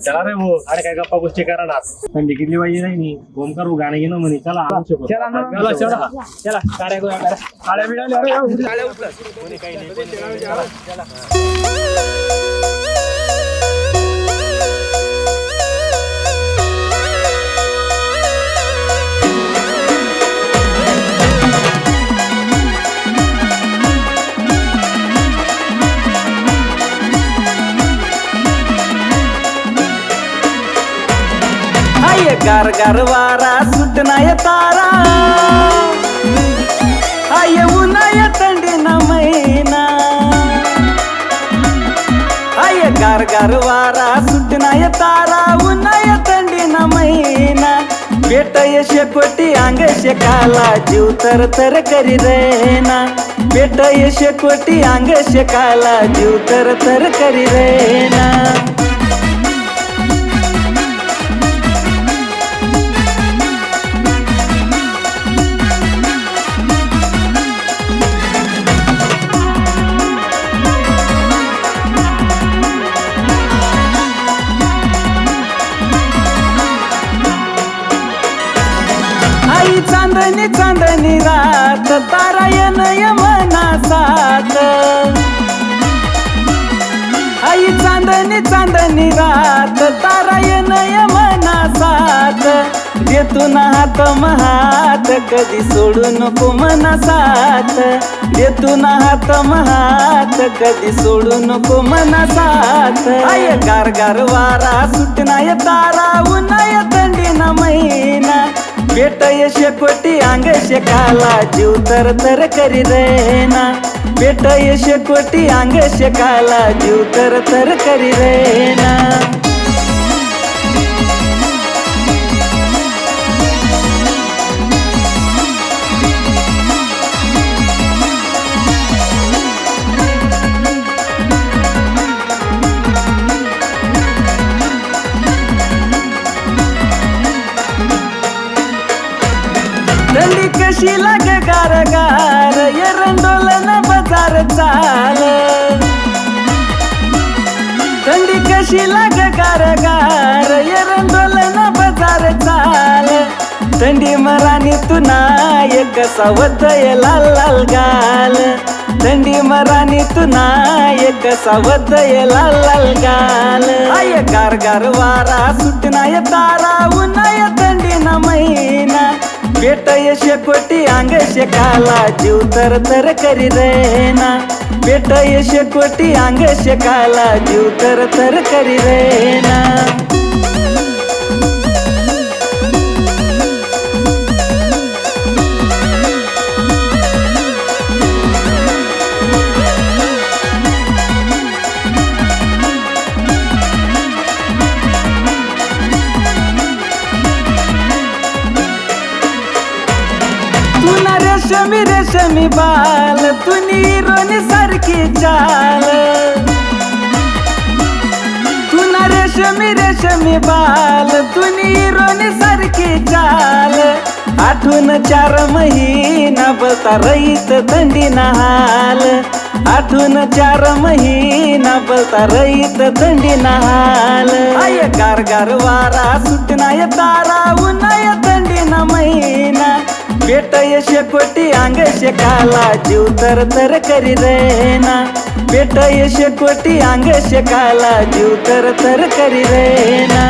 चला रे भाऊ अरे काय गप्पा गोष्टी करा ना थंडी किती पाहिजे नाही मी? फोन करू गाणं घेणं म्हणे. चला चला ना. चला चला. चला. काड्या करा. मिळाल्या अरे, काही नाही. चला, गार गार वारा सुटनाय तारा. हाय उन्हाय थंडीना महिना. आय गार गार वारा सुटनाय तारा. उन्हाय थंडीना महिना. बेटय शेकोटी अंग शेकाला जीव तर तर करी रेना. बेटय शेकोटी अंग शेकाला जीव तर तर करी रेना. चांदणी चांदणी रात तारायण यमना सात आई चांदणी चांदणी रात तारायण यमना सात देतून हात महात कधी सोडू नको मना साथ देतून हात महात कधी सोडू नको मना साथ आय गार गार वारा सुटनाय तारा उन्हाय थंडीना महिना. बेटय शेकोटी अंग शेकाला जीव तर तर करी रेना. बेटय शेकोटी अंग शेकाला जीव तर तर करी रेना. कशी लाग गार गार एरंडोलन बजार चाल. थंडी कशी लाग गार गार एरंडोलन बजार चाल. थंडी मराणी तुना एक सावतय लाल लाल गाल. थंडी मराणी तुना एक सावतय लाल लाल गाल. आय गार गार वारा सुटना तारा उन्हा थंडी ना महिना बेटय शेकोटी अंग शेकाला जीव तर तर करी रेना बेटय शेकोटी अंग शेकाला जीव तर तर करी रेना रेशमी रेशमी बाल तुनी रोनी सारखी चाल. तुना रेशमी रेशमी बाल तुनी रोनी सारखी चाल. आठवण चार महिना बसा रईत थंडी हाल. आठवण चार महिना बसा रईत थंडी हाल. आय गार गार वारा सुटनाय तारा उन्हाय थंडी ना महिना. बेटय शेकोटी अंग शेकाला जीव तर तर करी रेना. बेटय शेकोटी अंग शेकाला जीव तर तर करी रेना.